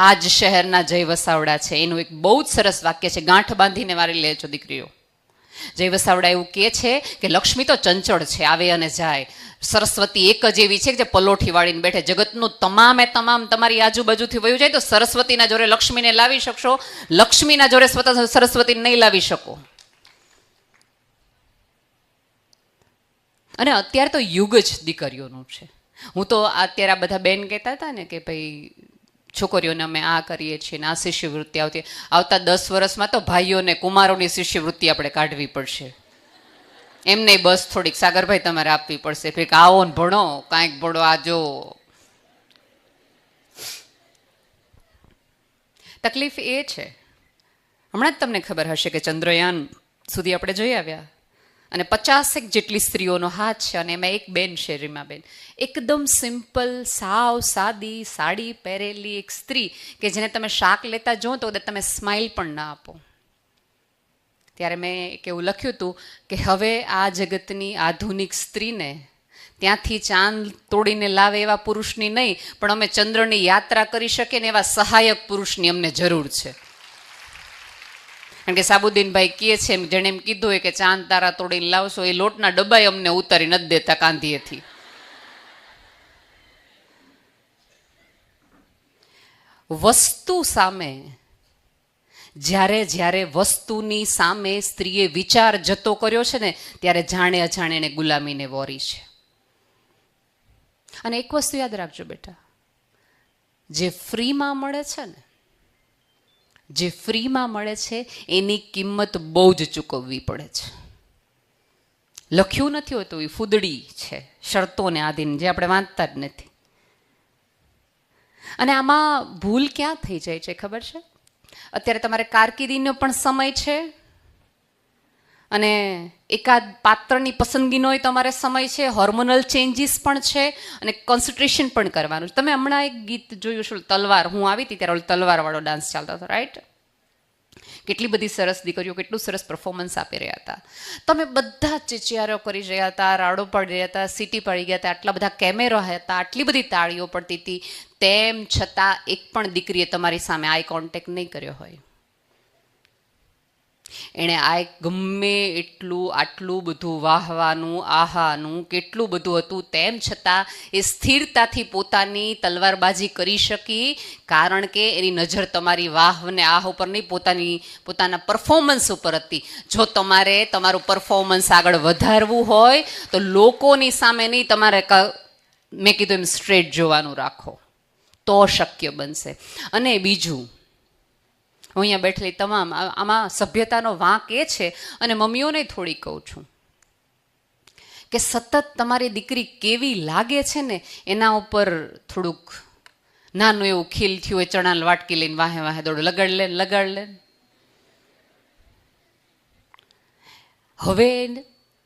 આ જ શહેરના જય વસાવડા છે. એનું એક બહુ જ સરસ વાક્ય છે. ગાંઠ બાંધીને વારી લે છો દીકરીઓ. જય વસાવડા એવું કહે છે કે લક્ષ્મી તો ચંચળ છે, આવે અને જાય. સરસ્વતી એક જ એવી છે કે જે પલોઠી વાળીને બેઠે. જગતનું તમામે તમામ તમારી આજુબાજુથી વયું જાય તો સરસ્વતીના જોરે લક્ષ્મીને લાવી શકશો. લક્ષ્મીના જોરે સ્વતઃ, સરસ્વતીને નહીં લાવી શકો. અને અત્યારે તો યુગ જ દીકરીઓનું છે. હું તો અત્યારે આ બધા બેન કહેતા હતા ને કે ભાઈ છોકરીઓને અમે આ કરીએ છીએ ને આ શિષ્યવૃત્તિ આવતી. આવતા દસ વર્ષમાં તો ભાઈઓને કુમારોની શિષ્યવૃત્તિ આપણે કાઢવી પડશે. એમને બસ થોડીક સાગરભાઈ તમારે આપવી પડશે. ફેક આવો ને ભણો, કાંઈક ભણો, આ જો. તકલીફ એ છે. હમણાં જ તમને ખબર હશે કે ચંદ્રયાન સુધી આપણે જોઈ આવ્યા. અને પચાસેક જેટલી સ્ત્રીઓનો હાથ છે અને એમાં એક બેન છે, રીમાબેન. એકદમ સિમ્પલ, સાવ સાદી સાડી પહેરેલી એક સ્ત્રી કે જેને તમે શાક લેતા જો તો તમે સ્માઇલ પણ ના આપો. ત્યારે મેં એક એવું લખ્યું હતું કે હવે આ જગતની આધુનિક સ્ત્રીને ત્યાંથી ચાંદ તોડીને લાવે એવા પુરુષની નહીં, પણ અમે ચંદ્રની યાત્રા કરી શકીએ ને એવા સહાયક પુરુષની અમને જરૂર છે. કારણ કે સાબુદ્દીનભાઈ કહે છે એમ, જેણે એમ કીધું હોય કે ચાંદ તારા તોડીને લાવશો, એ લોટના ડબ્બાય અમને ઉતારી નથી દેતા કાંધીએથી વસ્તુ સામે, જ્યારે જ્યારે વસ્તુની સામે સ્ત્રીએ વિચાર જતો કર્યો છે ને, ત્યારે જાણે અજાણે એને ગુલામીને વોરી છે. અને એક વસ્તુ યાદ રાખજો બેટા, જે ફ્રીમાં મળે છે ને જે ફ્રીમાં મળે છે, એની કિંમત બહુ જ ચૂકવવી પડે છે. લખ્યું નથી હોતું, એ ફૂદડી છે, શરતોને આધીન, જે આપણે વાંચતા જ નથી. અને આમાં ભૂલ ક્યાં થઈ જાય છે, ખબર છે? અત્યારે તમારે કારકિર્દીનો પણ સમય છે અને એકાદ પાત્રની પસંદગીનો તમારે સમય છે હોર્મોનલ ચેન્જીસ પણ છે અને કોન્સન્ટ્રેશન પણ કરવાનું. તમે હમણાં એક ગીત જોયું છે તલવાર. હું આવી હતી ત્યારે તલવારવાળો ડાન્સ ચાલતો હતો રાઈટ કેટલી બધી સરસ દીકરીઓ, કેટલું સરસ પરફોર્મન્સ આપી રહ્યા હતા. તમે બધા ચિચિયારો કરી રહ્યા હતા, રાડો પડી રહ્યા હતા, સીટી પડી ગયા હતા, આટલા બધા કેમેરા હતા, આટલી બધી તાળીઓ પડતી હતી. તેમ છતાં એક પણ દીકરીએ તમારી સામે આઈ કોન્ટેક્ટ નહીં કર્યો હોય. એણે આ ગમે એટલું, આટલું બધું વાહવાનું, આહાનું, કેટલું બધું હતું, તેમ છતાં એ સ્થિરતાથી પોતાની તલવારબાજી કરી શકી, કારણ કે એની નજર તમારી વાહ અને આહ ઉપર નહીં, પોતાની, પોતાના પરફોર્મન્સ ઉપર હતી. જો તમારે તમારું પરફોર્મન્સ આગળ વધારવું હોય, તો લોકોની સામે નહીં, તમારે મેં કીધું એમ સ્ટ્રેટ જોવાનું રાખો. તો શક્ય બનશે. અને બીજું હું અહીંયા બેઠેલી તમામ આમાં સભ્યતાનો વાંક એ છે અને મમ્મીઓને થોડી કહું છું કે સતત તમારી દીકરી કેવી લાગે છે ને, એના ઉપર થોડુંક નાનું એવું ખીલ થયું હોય ચણાને વાટકી લઈને વાહે વાહે દોડ, લગાડ લે લગાડ લે. હવે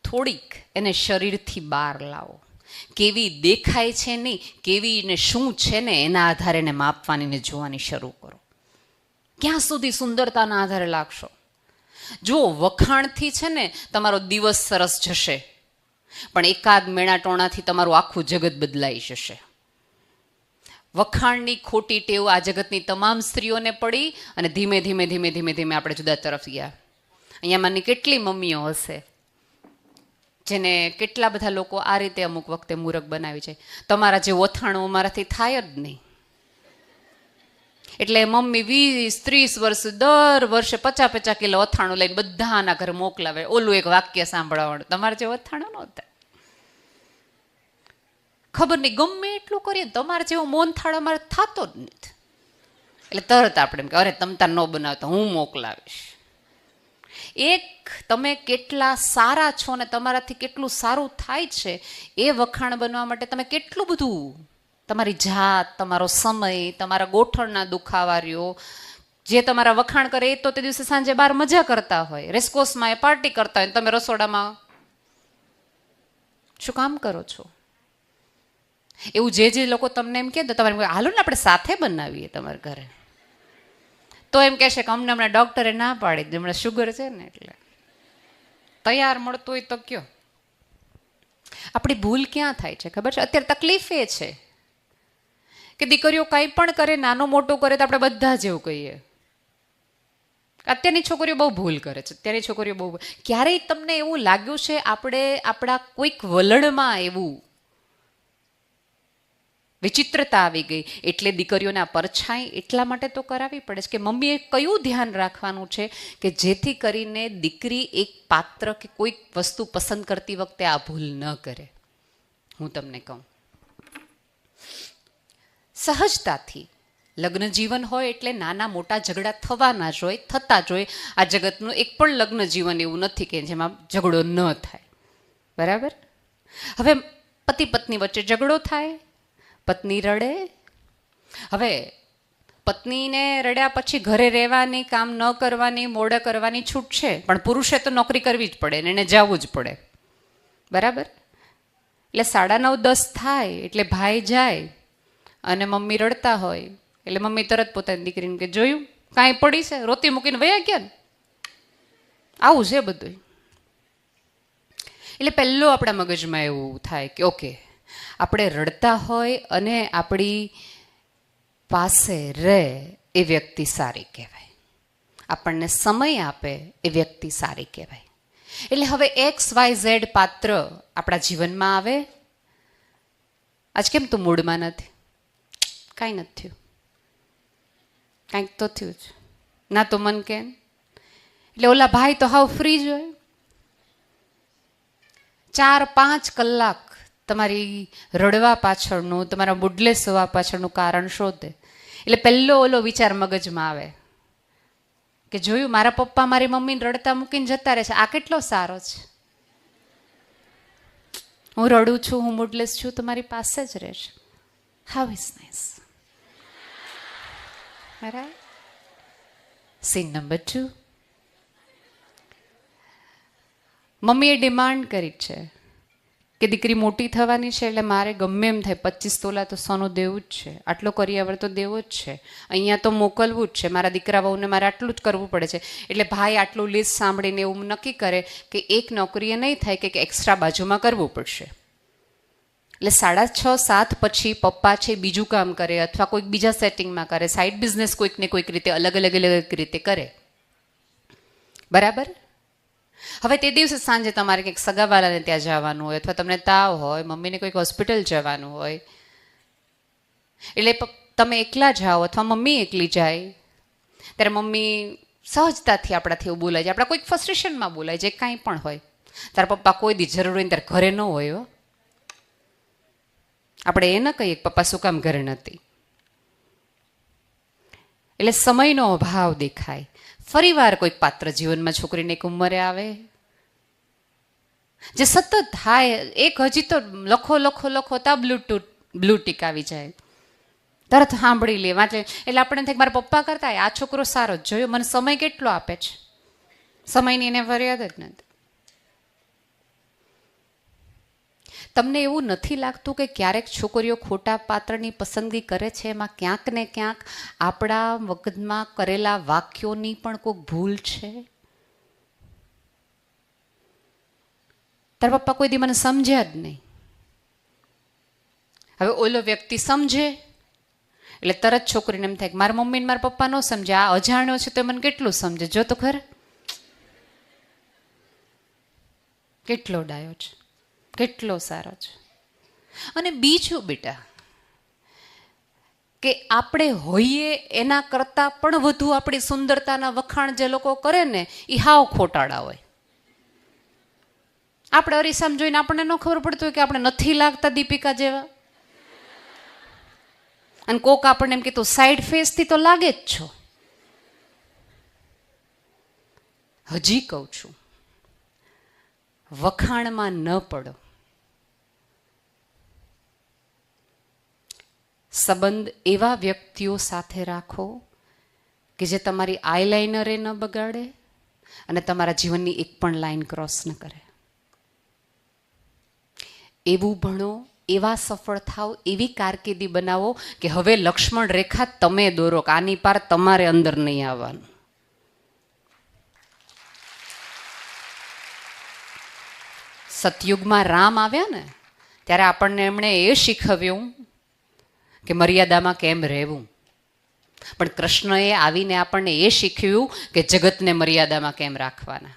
થોડીક એને શરીરથી બહાર લાવો. કેવી દેખાય છે નહીં, કેવી ને શું છે ને, એના આધારે એને માપવાની ને જોવાની શરૂ કરો. ક્યાં સુધી સુંદરતાના આધારે લાગશો? જો વખાણથી છે ને તમારો દિવસ સરસ જશે. પણ એકાદ મેણા ટોણાથી તમારું આખું જગત બદલાઈ જશે. વખાણની ખોટી ટેવ આ જગતની તમામ સ્ત્રીઓને પડી અને ધીમે ધીમે ધીમે ધીમે ધીમે આપણે જુદા તરફ ગયા. અહીંયામાંની કેટલી મમ્મીઓ હશે, જેને કેટલા બધા લોકો આ રીતે અમુક વખતે મૂરખ બનાવી છે. તમારા જે વથાણો અમારાથી થાય જ નહીં. એટલે મમ્મી વીસ, ત્રીસ વર્ષ, દર વર્ષે પચાસ પચાસ કિલો અથાણું લઈને બધાના ઘરે મોકલાવે. ઓલું એક વાક્ય સાંભળવાનું. તમારે જે અથાણું નહોતા. ખબર નહીં, ગમે એટલું કરીએ તમારે જેવો મોન થાળ અમારે થતો જ નથી. એટલે તરત આપણે એમ કે, અરે, તમ તાર ન બનાવતા, હું મોકલાવીશ. એક તમે કેટલા સારા છો ને તમારાથી કેટલું સારું થાય છે, એ વખાણ બનવા માટે તમે કેટલું બધું તમારી જાત, તમારો સમય, તમારા ગોઠણના દુખાવારીઓ, જે તમારા વખાણ કરે એ તો તે દિવસે સાંજે બહાર મજા કરતા હોય. રેસ્કોસમાં એ પાર્ટી કરતા હોય તમે રસોડામાં શું કામ કરો છો? એવું જે જે લોકો તમને એમ કહે તો તમારે હાલો ને આપણે સાથે બનાવીએ તમારા ઘરે. તો એમ કહેશે કે અમને હમણાં ડૉક્ટરે ના પાડી દે હમણાં શુગર છે ને એટલે. તૈયાર મળતું હોય તો કયો. આપણી ભૂલ ક્યાં થાય છે ખબર છે? અત્યારે તકલીફ એ છે. કે દીકરીઓ કંઈ પણ કરે, નાનો મોટો કરે તો આપણે બધા જ એવું કહીએ. અત્યારની છોકરીઓ બહુ ભૂલ કરે છે. અત્યારની છોકરીઓ બહુ ક્યારેય તમને એવું લાગ્યું છે આપણે આપણા કોઈક વલણમાં એવું વિચિત્રતા આવી ગઈ, એટલે દીકરીઓના પરછાઈ એટલા માટે તો કરાવી પડે છે કે મમ્મીએ કયું ધ્યાન રાખવાનું છે કે જેથી કરીને દીકરી એક પાત્ર કે કોઈક વસ્તુ પસંદ કરતી વખતે આ ભૂલ ન કરે? હું તમને કહું. સહજતાથી. લગ્ન જીવન હોય એટલે નાના મોટા ઝઘડા થવાના જ હોય, થતા જ હોય. આ જગતનું એક પણ લગ્ન જીવન એવું નથી કે જેમાં ઝઘડો ન થાય. બરાબર? હવે પતિ પત્ની વચ્ચે ઝઘડો થાય, પત્ની રડે. હવે પત્નીને રડ્યા પછી ઘરે રહેવાની, કામ ન કરવાની, મોડે કરવાની છૂટ છે, પણ પુરુષે તો નોકરી કરવી જ પડે ને એને જવું જ પડે. બરાબર? એટલે સાડા નવ દસ થાય, એટલે ભાઈ જાય. અને મમ્મી રડતા હોય. એટલે મમ્મી તરત પોતાની દીકરીને કે, જોયું? કાંઈ પડી છે? રોતી મૂકીને વયા ગયા ને? આવું છે બધું એટલે પહેલું આપણા મગજમાં એવું થાય કે, ઓકે, આપણે રડતા હોય અને આપણી પાસે રહે એ વ્યક્તિ સારી કહેવાય. આપણને સમય આપે એ વ્યક્તિ સારી કહેવાય. એટલે હવે એક્સ વાય ઝેડ પાત્ર આપણા જીવનમાં આવે. આજ કેમ તું મૂડમાં નથી? કાંઈ નથી થયું. કાંઈક તો થયું જ. ના તો મન કે એટલે ઓલા ભાઈ તો હાવ ફ્રી જ હોય. ચાર પાંચ કલાક તમારી રડવા પાછળનું, તમારા બુડલે સવા પાછળનું કારણ શોધે. એટલે પહેલો ઓલો વિચાર મગજમાં આવે. કે જોયું મારા પપ્પા મારી મમ્મીને રડતા મૂકીને જતા રહે છે. આ કેટલો સારો છે. હું રડું છું, હું મુડલેસ છું તો મારી પાસે જ રહેશે હાવ ઇઝ નાઇસ બરાબર સીન નંબર ટુ મમ્મીએ ડિમાન્ડ કરી છે કે દીકરી મોટી થવાની છે એટલે મારે ગમે એમ થાય. પચીસ તોલા તો સોનું દેવું જ છે. આટલો કરિયાવર તો દેવો જ છે. અહીંયા તો મોકલવું જ છે. મારા દીકરા વહુને મારે આટલું જ કરવું પડે છે. એટલે ભાઈ આટલું લિસ્ટ સાંભળીને એવું નક્કી કરે કે એક નોકરીએ નહીં થાય કે એક્સ્ટ્રા બાજુમાં કરવું પડશે. એટલે સાડા છ, સાત પછી પપ્પા છે બીજું કામ કરે અથવા કોઈક બીજા સેટિંગમાં કરે. સાઈડ બિઝનેસ કોઈક ને કોઈક રીતે અલગ અલગ અલગ રીતે કરે. બરાબર? હવે તે દિવસે સાંજે તમારે કંઈક સગાવાલાને ત્યાં જવાનું હોય અથવા તમને તાવ હોય, મમ્મીને કોઈક હોસ્પિટલ જવાનું હોય. એટલે તમે એકલા જાઓ અથવા મમ્મી એકલી જાય, ત્યારે મમ્મી સહજતાથી આપણાથી એવું બોલાય છે. આપણા કોઈક ફ્રસ્ટ્રેશનમાં બોલાય છે, કાંઈ પણ હોય. તારા પપ્પા કોઈ દી જરૂર હોય ત્યારે ઘરે ન હોય હો. આપણે એ ન કહીએ કે પપ્પા શું કામ ઘરે નથી. એટલે સમયનો અભાવ દેખાય. ફરીવાર કોઈક પાત્ર જીવનમાં છોકરીને એક ઉંમરે આવે. જે સતત થાય, એક હજી તો લખો લખો લખો તા બ્લૂટૂથ, બ્લૂટિક આવી જાય. તરત સાંભળી લે, વાંચે. એટલે આપણે થાય મારા પપ્પા કરતા, આ છોકરો સારો જ જોયો. મને સમય કેટલો આપે છે? સમયની એને ફરિયાદ જ નથી. તમને એવું નથી લાગતું કે ક્યારેક છોકરીઓ ખોટા પાત્રની પસંદગી કરે છે? એમાં ક્યાંક ને ક્યાંક આપણા મગજમાં કરેલા વાક્યોની પણ કોઈક ભૂલ છે? તારા પપ્પા કોઈ દી મને સમજ્યા જ નહીં. હવે ઓલો વ્યક્તિ સમજે. એટલે તરત છોકરીને એમ થાય કે મારા મમ્મીને મારા પપ્પા ન સમજે. આ અજાણ્યો છે તો મને કેટલું સમજે? જો તો ખરે. કેટલો ડાયો છે. કેટલો સારો છે. અને બીજું બેટા, કે આપણે હોઈએ એના કરતાં પણ વધુ આપણી સુંદરતાના વખાણ જે લોકો કરે ને એ હાવ ખોટાડા હોય. આપણે અરીસામ જોઈને આપણને ન ખબર પડતું હોય કે આપણે નથી લાગતા દીપિકા જેવા. અને કોક આપણને એમ કીધું સાઈડ ફેસથી તો લાગે જ છો. હજી કહું છું, વખાણમાં ન પડો. સંબંધ એવા વ્યક્તિઓ સાથે રાખો કે જે તમારી આઈલાઇનરે ન બગાડે અને તમારા જીવનની એક પણ લાઈન ક્રોસ ન કરે. એવું ભણો, એવા સફળ થાવ એવી કારકિર્દી બનાવો કે હવે લક્ષ્મણ રેખા તમે દોરો આની પાર તમારે અંદર નહીં આવવાનું. સતયુગમાં રામ આવ્યા ને, ત્યારે આપણને એમણે એ શીખવ્યું કે મર્યાદામાં કેમ રહેવું? પણ કૃષ્ણએ આવીને આપણને એ શીખવ્યું કે જગતને મર્યાદામાં કેમ રાખવાના?